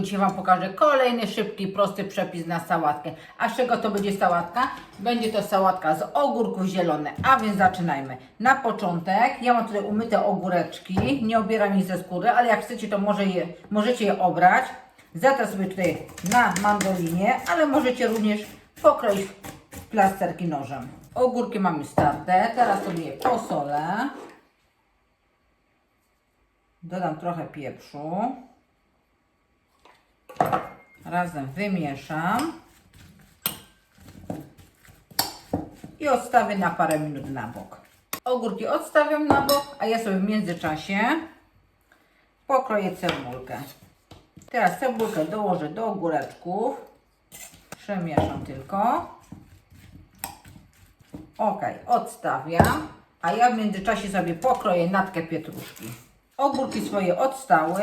Dzisiaj Wam pokażę kolejny szybki, prosty przepis na sałatkę. A z czego to będzie sałatka? Będzie to sałatka z ogórków zielonych, a więc zaczynajmy. Na początek ja mam tutaj umyte ogóreczki, nie obieram ich ze skóry, ale jak chcecie to może je, możecie je obrać. Zatrę sobie tutaj na mandolinie, ale możecie również pokroić plasterki nożem. Ogórki mamy starte, teraz sobie je posolę. Dodam trochę pieprzu. Razem wymieszam. I odstawię na parę minut na bok. Ogórki odstawiam na bok, a ja sobie w międzyczasie pokroję cebulkę. Teraz cebulkę dołożę do ogóreczków. Przemieszam tylko. Ok, odstawiam. A ja w międzyczasie sobie pokroję natkę pietruszki. Ogórki swoje odstały.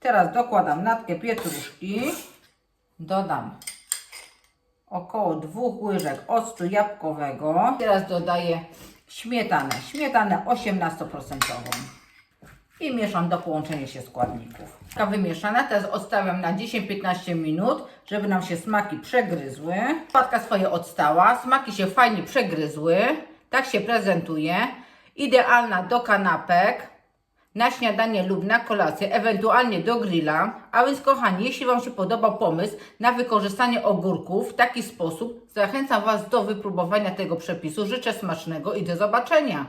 Teraz dokładam natkę pietruszki. Dodam około dwóch łyżek octu jabłkowego. Teraz dodaję śmietanę. Śmietanę 18%. I mieszam do połączenia się składników. Taka wymieszana, teraz odstawiam na 10-15 minut, żeby nam się smaki przegryzły. Płatka swoje odstała, smaki się fajnie przegryzły. Tak się prezentuje. Idealna do kanapek, na śniadanie lub na kolację, ewentualnie do grilla. A więc kochani, jeśli Wam się podobał pomysł na wykorzystanie ogórków w taki sposób, zachęcam Was do wypróbowania tego przepisu. Życzę smacznego i do zobaczenia.